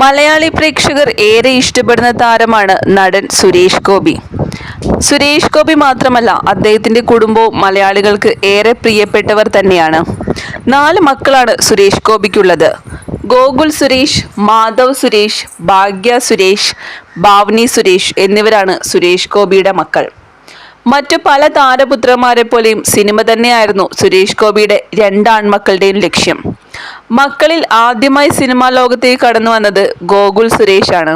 മലയാളി പ്രേക്ഷകർ ഏറെ ഇഷ്ടപ്പെടുന്ന താരമാണ് നടൻ സുരേഷ് ഗോപി. സുരേഷ് ഗോപി മാത്രമല്ല അദ്ദേഹത്തിന്റെ കുടുംബവും മലയാളികൾക്ക് ഏറെ പ്രിയപ്പെട്ടവർ തന്നെയാണ്. നാല് മക്കളാണ് സുരേഷ് ഗോപിക്കുള്ളത്. ഗോകുൽ സുരേഷ് മാധവ് സുരേഷ് ഭാഗ്യ സുരേഷ് ഭാവനി സുരേഷ് എന്നിവരാണ് സുരേഷ് ഗോപിയുടെ മക്കൾ. മറ്റു പല താരപുത്രന്മാരെ പോലെയും സിനിമ തന്നെയായിരുന്നു സുരേഷ് ഗോപിയുടെ രണ്ടാൺമക്കളുടെയും ലക്ഷ്യം. മക്കളിൽ ആദ്യമായി സിനിമാ ലോകത്തേക്ക് കടന്നു വന്നത് ഗോകുൽ സുരേഷാണ്.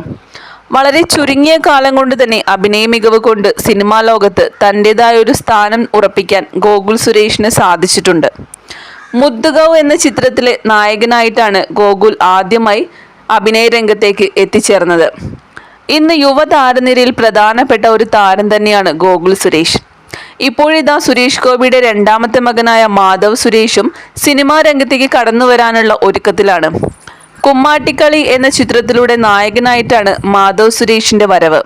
വളരെ ചുരുങ്ങിയ കാലം കൊണ്ട് തന്നെ അഭിനയ മികവ് കൊണ്ട് സിനിമാ ലോകത്ത് തന്റെതായ ഒരു സ്ഥാനം ഉറപ്പിക്കാൻ ഗോകുൽ സുരേഷിന് സാധിച്ചിട്ടുണ്ട്. മുദ്ദുഗൗ എന്ന ചിത്രത്തിലെ നായകനായിട്ടാണ് ഗോകുൽ ആദ്യമായി അഭിനയ രംഗത്തേക്ക് എത്തിച്ചേർന്നത്. ഇന്ന് യുവതാരനിരയിൽ പ്രധാനപ്പെട്ട ഒരു താരം തന്നെയാണ് ഗോകുൽ സുരേഷ്. ഇപ്പോഴിതാ സുരേഷ് ഗോപിയുടെ രണ്ടാമത്തെ മകനായ മാധവ് സുരേഷും സിനിമാ രംഗത്തേക്ക് കടന്നു വരാനുള്ള ഒരുക്കത്തിലാണ്. കുമ്മാട്ടിക്കളി എന്ന ചിത്രത്തിലൂടെ നായകനായിട്ടാണ് മാധവ് സുരേഷിന്റെ വരവ്.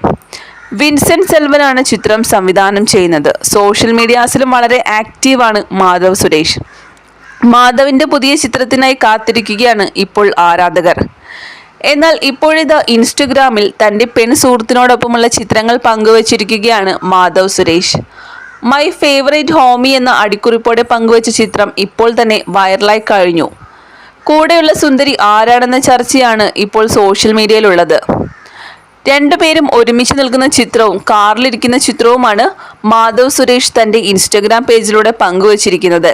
വിൻസെന്റ് സെൽവനാണ് ചിത്രം സംവിധാനം ചെയ്യുന്നത്. സോഷ്യൽ മീഡിയാസിലും വളരെ ആക്റ്റീവാണ് മാധവ് സുരേഷ്. മാധവിന്റെ പുതിയ ചിത്രത്തിനായി കാത്തിരിക്കുകയാണ് ഇപ്പോൾ ആരാധകർ. എന്നാൽ ഇപ്പോഴിത് ഇൻസ്റ്റഗ്രാമിൽ തന്റെ പെൺ സുഹൃത്തിനോടൊപ്പമുള്ള ചിത്രങ്ങൾ പങ്കുവച്ചിരിക്കുകയാണ് Madhav Suresh. My favourite homie എന്ന അടിക്കുറിപ്പോടെ പങ്കുവച്ച ചിത്രം ഇപ്പോൾ തന്നെ വൈറലായി കഴിഞ്ഞു. കൂടെയുള്ള സുന്ദരി ആരാണെന്ന ചർച്ചയാണ് ഇപ്പോൾ സോഷ്യൽ മീഡിയയിലുള്ളത് രണ്ടുപേരും ഒരുമിച്ച് നിൽക്കുന്ന ചിത്രവും കാറിലിരിക്കുന്ന ചിത്രവുമാണ് മാധവ് സുരേഷ് തന്റെ ഇൻസ്റ്റഗ്രാം പേജിലൂടെ പങ്കുവച്ചിരിക്കുന്നത്.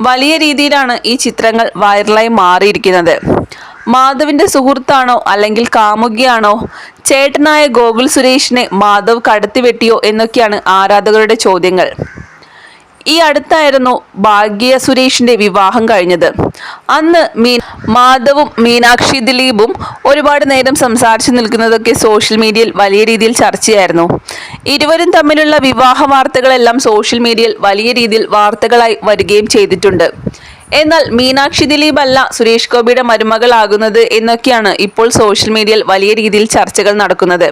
വലിയ രീതിയിലാണ് ഈ ചിത്രങ്ങൾ വൈറലായി മാറിയിരിക്കുന്നത്. മാധവിന്റെ സുഹൃത്താണോ അല്ലെങ്കിൽ കാമുകിയാണോ? ചേട്ടനായ ഗോകുൽ സുരേഷിനെ മാധവ് കടത്തിവെട്ടിയോ എന്നൊക്കെയാണ് ആരാധകരുടെ ചോദ്യങ്ങൾ. ഈ അടുത്തായിരുന്നു ഭാഗ്യ സുരേഷിന്റെ വിവാഹം കഴിഞ്ഞത്. അന്ന് മീൻ മാധവും മീനാക്ഷി ദിലീപും ഒരുപാട് നേരം സംസാരിച്ചു നിൽക്കുന്നതൊക്കെ സോഷ്യൽ മീഡിയയിൽ വലിയ രീതിയിൽ ചർച്ചയായിരുന്നു. ഇരുവരും തമ്മിലുള്ള വിവാഹ വാർത്തകളെല്ലാം സോഷ്യൽ മീഡിയയിൽ വലിയ രീതിയിൽ വാർത്തകളായി വരികയും ചെയ്തിട്ടുണ്ട്. എന്നാൽ മീനാക്ഷി ദിലീപ് അല്ല സുരേഷ് ഗോപിയുടെ മരുമകളാകുന്നത് എന്നൊക്കെയാണ് ഇപ്പോൾ സോഷ്യൽ മീഡിയയിൽ വലിയ രീതിയിൽ ചർച്ചകൾ നടക്കുന്നത്.